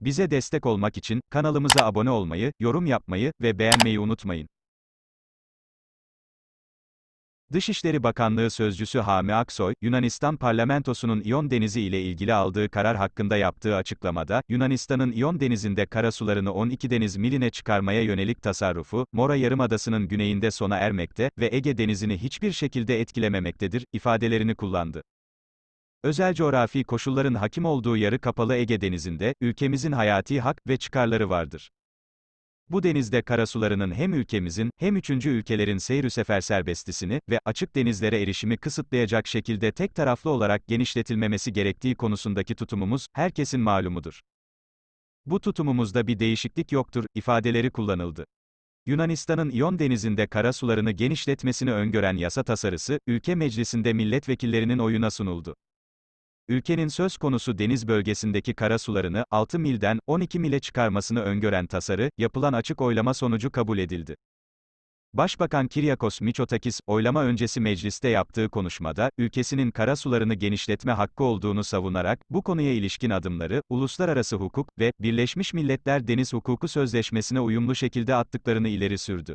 Bize destek olmak için kanalımıza abone olmayı, yorum yapmayı ve beğenmeyi unutmayın. Dışişleri Bakanlığı Sözcüsü Hami Aksoy, Yunanistan parlamentosunun İyon Denizi ile ilgili aldığı karar hakkında yaptığı açıklamada, Yunanistan'ın İyon Denizi'nde karasularını 12 deniz miline çıkarmaya yönelik tasarrufu, Mora Yarımadası'nın güneyinde sona ermekte ve Ege Denizi'ni hiçbir şekilde etkilememektedir, ifadelerini kullandı. Özel coğrafi koşulların hakim olduğu yarı kapalı Ege Denizi'nde, ülkemizin hayati hak ve çıkarları vardır. Bu denizde karasularının hem ülkemizin, hem üçüncü ülkelerin seyir sefer serbestisini ve açık denizlere erişimi kısıtlayacak şekilde tek taraflı olarak genişletilmemesi gerektiği konusundaki tutumumuz, herkesin malumudur. Bu tutumumuzda bir değişiklik yoktur, ifadeleri kullanıldı. Yunanistan'ın İyon Denizi'nde karasularını genişletmesini öngören yasa tasarısı, ülke meclisinde milletvekillerinin oyuna sunuldu. Ülkenin söz konusu deniz bölgesindeki karasularını 6 milden 12 mile çıkarmasını öngören tasarı, yapılan açık oylama sonucu kabul edildi. Başbakan Kiryakos Mitsotakis, oylama öncesi mecliste yaptığı konuşmada, ülkesinin karasularını genişletme hakkı olduğunu savunarak, bu konuya ilişkin adımları, uluslararası hukuk ve Birleşmiş Milletler Deniz Hukuku Sözleşmesi'ne uyumlu şekilde attıklarını ileri sürdü.